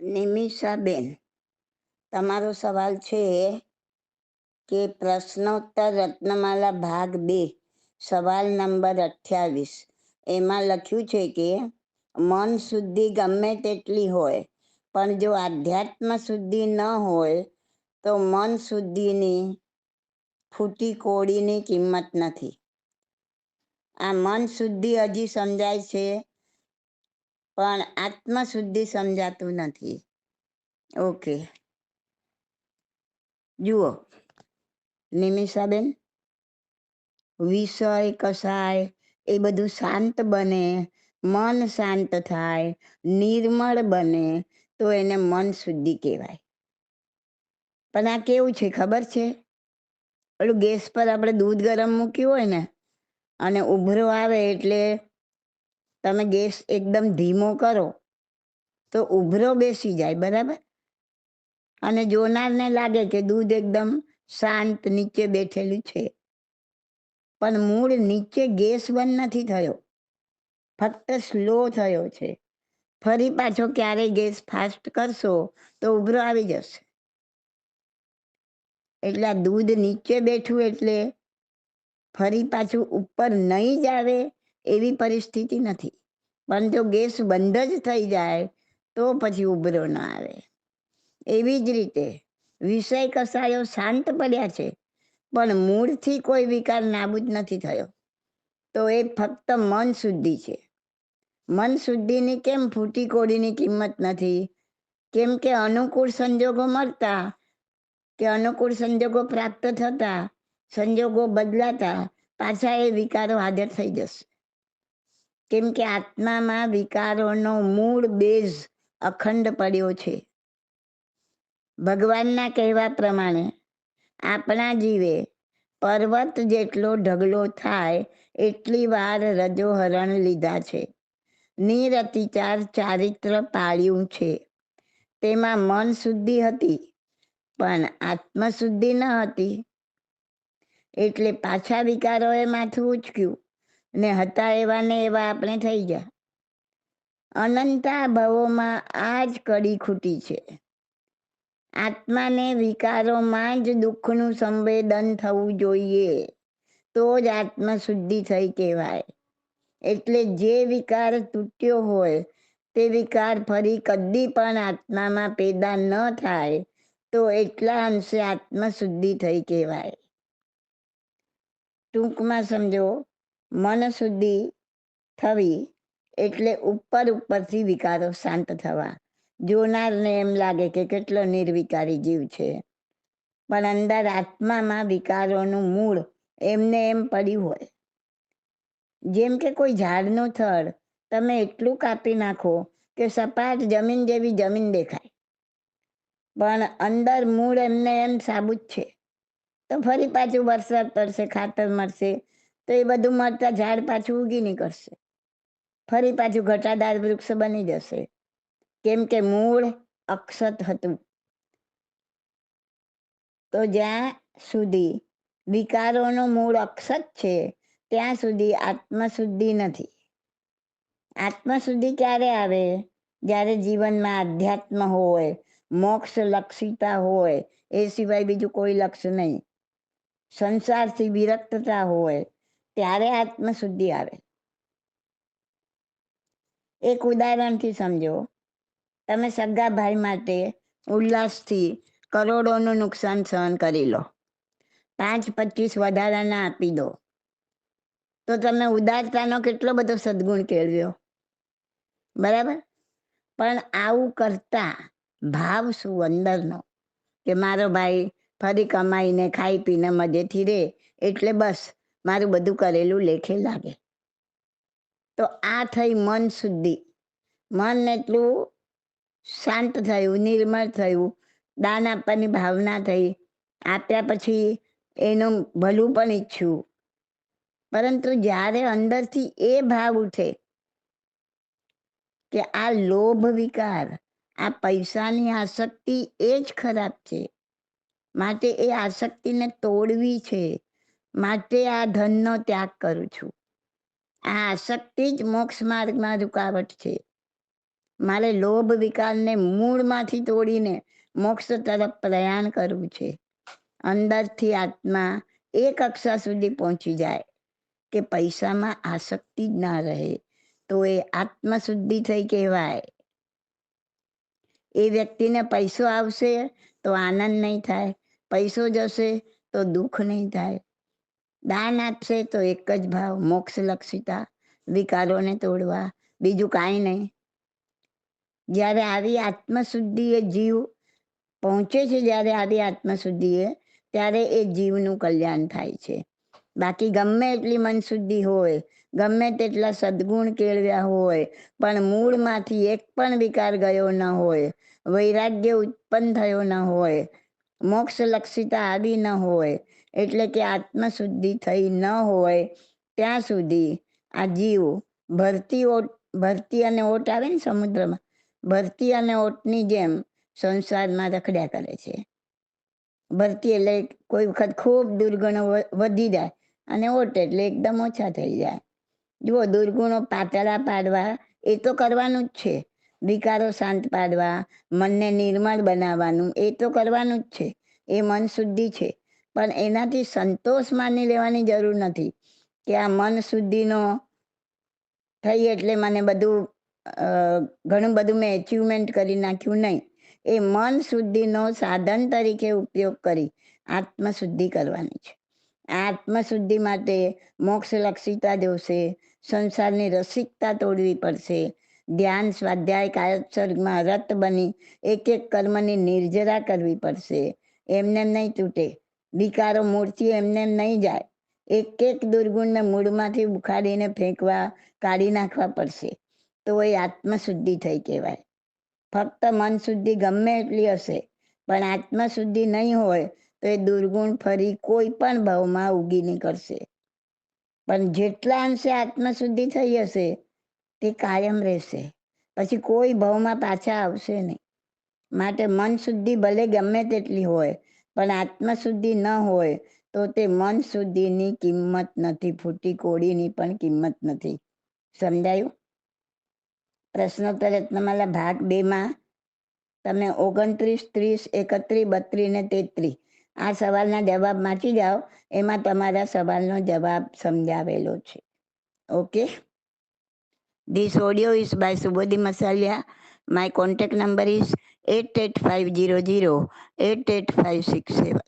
નિમિષાબેન તમારો સવાલ છે કે પ્રશ્નોત્તર રત્નમાલા ભાગ બે, સવાલ નંબર અઠ્યાવીસ. એમાં લખ્યું છે કે, મન શુદ્ધિ ગમે તેટલી હોય, પણ જો આધ્યાત્મ શુદ્ધિ ન હોય, તો મન શુદ્ધિની ફૂટી કોડીની કિંમત નથી. આ મન શુદ્ધિ હજી સમજાય છે પણ આત્મશુદ્ધિ સમજાતું નથી. ઓકે. જુઓ. નિમિષાબેન, વિષય કસાય, એ બધું શાંત બને, મન શાંત થાય, નિર્મળ બને, તો એને મન શુદ્ધિ કહેવાય. પણ આ કેવું છે? ખબર છે? ઓલું ગેસ પર આપણે દૂધ ગરમ મૂક્યું હોય ને, અને ઉભરો આવે એટલે તમે ગેસ એકદમ ધીમો કરો, તો ઉભરો બેસી જાય, બરાબર? અને જોનારને લાગે કે દૂધ એકદમ શાંત નીચે બેઠેલું છે. પણ મૂળ નીચે ગેસ બંધ નથી થયો. ફક્ત સ્લો થયો છે. ફરી પાછો ક્યારેય ગેસ ફાસ્ટ કરશો, તો ઉભરો આવી જશે. એટલે દૂધ નીચે બેઠું એટલે ફરી પાછું ઉપર નહીં જ આવે એવી પરિસ્થિતિ નથી. પણ જો ગેસ બંધ જ થઈ જાય, તો પછી ઉભરો ન આવે. એવી જ રીતે વિષય કસાયો શાંત પડ્યા છે, પણ મૂળથી કોઈ વિકાર નાબૂદ નથી થયો. તો એ ફક્ત મન શુદ્ધિ છે. મન શુદ્ધિની કેમ ફૂટી કોડીની કિંમત નથી? કેમ કે અનુકૂળ સંજોગો મળતા, કે અનુકૂળ સંજોગો પ્રાપ્ત થતા, સંજોગો બદલાતા પાછા એ વિકારો હાજર થઈ જશે. કેમ કે આત્મામાં વિકારોનો મૂળ બેઝ અખંડ પડ્યો છે. ભગવાનના કહેવા પ્રમાણે આપણા જીવે પર્વત જેટલો ઢગલો થાય એટલી વાર રજોહરણ લીધા છે. નિરતિચાર ચારિત્ર પાળ્યું છે. તેમાં મન શુદ્ધિ હતી, પણ આત્મશુદ્ધિ ન હતી. એટલે પાછા વિકારોએ માથું ઉચક્યું. ને હતા એવા ને એવા આપણે થઈ ગયા. અનંતા ભવોમાં આ જ કડી ખૂટી છે. આત્માને વિકારોમાં જ દુઃખનું સંવેદન થવું જોઈએ. તો જ આત્મશુદ્ધિ થઈ કહેવાય. એટલે જે વિકાર તૂટ્યો હોય, તે વિકાર ફરી કદી પણ આત્મામાં પેદા ન થાય, તો એટલા અંશે આત્મશુદ્ધિ થઈ કહેવાય. ટૂંકમાં સમજો મન શુદ્ધિ થવી એટલે ઉપર ઉપરથી વિકારો શાંત થવા. જોનારને એમ લાગે કે કેટલો નિર્વિકારી જીવ છે. પણ અંદર આત્મામાં વિકારોનું મૂળ એમને એમ પડ્યું હોય. જેમ કે કોઈ ઝાડનું થડ, તમે એટલું કાપી નાખો કે સપાટ જમીન જેવી જમીન દેખાય. પણ અંદર મૂળ એમને એમ સાબુત છે. તો ફરી પાછું વરસાદ પડશે, ખાતર મળશે તો એ બધું મળતા ઝાડ પાછું ઉગી નીકળશે. ફરી પાછું ઘટાદાર વૃક્ષ બની જશે. કેમ કે મૂળ અક્ષત હતું. તો જ્યાં સુધી વિકારોનો મૂળ અક્ષત છે, ત્યાં સુધી આત્મશુદ્ધિ નથી. આત્મશુદ્ધિ ક્યારે આવે? જ્યારે જીવનમાં આધ્યાત્મ હોય, મોક્ષ લક્ષિતા હોય, એ સિવાય બીજું કોઈ લક્ષ્ય નહીં. સંસારથી વિરક્તતા હોય ત્યારે આત્મશુદ્ધિ આવે. એક ઉદાહરણથી સમજો. તમે સગા ભાઈ માટે ઉલ્લાસથી કરોડોનું નુકસાન સહન કરી લો. પાંચ પચીસ વધારાના આપી દો. તો તમે ઉદારતાનો કેટલો બધો સદગુણ કેળવ્યો? બરાબર? પણ આવું કરતા ભાવ શું અંદરનો? કે મારો ભાઈ ફરી કમાઈને ખાઈ પીને મજેથી રહે એટલે બસ મારું બધું કરેલું લેખે લાગે. તો આ થઈ મન શુદ્ધિ. મન એટલું શાંત થયું, નિર્મળ થયું. દાન આપવાની ભાવના થઈ. આપ્યા પછી એનું ભલું પણ ઈચ્છ્યું પરંતુ જ્યારે અંદરથી એ ભાવ ઉઠે કે આ લોભ વિકાર, આ પૈસાની આસક્તિ એ જ ખરાબ છે. માટે એ આસક્તિને તોડવી છે. માટે આ ધનનો ત્યાગ કરું છું. આ આસક્તિ જ મોક્ષ માર્ગમાં રૂકાવટ છે. મારે લોભ વિકારને મૂળમાંથી તોડીને મોક્ષ તરફ પ્રયાણ કરવું છે. અંદરથી આત્મા એ કક્ષા સુધી પહોંચી જાય કે પૈસામાં આસક્તિ જ ના રહે તો એ આત્મશુદ્ધિ થઈ કહેવાય. એ વ્યક્તિને પૈસો આવશે તો આનંદ નહીં થાય, પૈસો જશે તો દુઃખ નહીં થાય દાન આપશે તો એક જ ભાવ, મોક્ષ લક્ષિતા, વિકારોને તોડવા, બીજું કાંઈ નહીં. જ્યારે આવી આત્મશુદ્ધિએ જીવ પહોંચે છે, જ્યારે આવી આત્મશુદ્ધિએ, ત્યારે એ જીવનું કલ્યાણ થાય છે. બાકી ગમે એટલી મનશુદ્ધિ હોય, ગમે તેટલા સદગુણ કેળવ્યા હોય, પણ મૂળમાંથી એક પણ વિકાર ગયો ન હોય, વૈરાગ્ય ઉત્પન્ન થયો ન હોય, મોક્ષ લક્ષિતા આવી ન હોય એટલે કે આત્મશુદ્ધિ થઈ ન હોય, ત્યાં સુધી આ જીવ ભરતી ઓટ, ભરતી અને ઓટ આવે ને સમુદ્રમાં, ભરતી અને ઓટની જેમ સંસારમાં રખડ્યા કરે છે. ભરતી એટલે કોઈ વખત ખૂબ દુર્ગુણો વધી જાય અને ઓટ એટલે એકદમ ઓછા થઈ જાય. જુઓ, દુર્ગુણો પાતળા પાડવા એ તો કરવાનું જ છે. વિકારો શાંત પાડવા, મનને નિર્મળ બનાવવાનું એ તો કરવાનું જ છે. એ મન શુદ્ધિ છે. પણ એનાથી સંતોષ માની લેવાની જરૂર નથી. કે આ મન શુદ્ધિનો થઈ એટલે મને બધું ઘણું બધું મેં એચિવમેન્ટ કરી નાખ્યું નહીં. એ મન શુદ્ધિનો સાધન તરીકે ઉપયોગ કરી આત્મશુદ્ધિ કરવાની છે. આત્મશુદ્ધિ માટે મોક્ષ લક્ષિતા જોશે, સંસારની રસિકતા તોડવી પડશે, ધ્યાન, સ્વાધ્યાય કાયોત્સર્ગમાં રત બની એક એક કર્મની નિર્જરા કરવી પડશે. એમને નહીં તૂટે. વિકારો મૂર્તિ એમને નહીં જાય. એક એક દુર્ગુણને મૂળમાંથી ઉખાડીને ફેંકવા, કાઢી નાખવા પડશે. તો એ આત્મશુદ્ધિ થઈ કહેવાય. ફક્ત મન શુદ્ધિ ગમે એટલી હશે, પણ આત્મશુદ્ધિ નહીં હોય, તો એ દુર્ગુણ ફરી કોઈ પણ ભાવમાં ઉગી નીકળશે. પણ જેટલા અંશે આત્મશુદ્ધિ થઈ હશે, તે કાયમ રહેશે. પછી કોઈ ભાવમાં પાછા આવશે નહીં. માટે મન શુદ્ધિ ભલે ગમે તેટલી હોય પણ આત્મશુદ્ધિ ન હોય તો તે મન શુદ્ધિની કિંમત નથી, ફૂટી કોડીની પણ કિંમત નથી. સમજાયું? પ્રશ્નોત્તર રત્નમાલા ભાગ બેમાં તમે ઓગણત્રીસ, ત્રીસ, એકત્રીસ, બત્રીસ ને તેત્રીસ. આ સવાલના જવાબ વાંચી જાઓ, એમાં તમારા સવાલનો જવાબ સમજાવેલો છે. Okay? This audio is by Subodhi Masaliya my contact number is eight eight five zero zero eight eight five six seven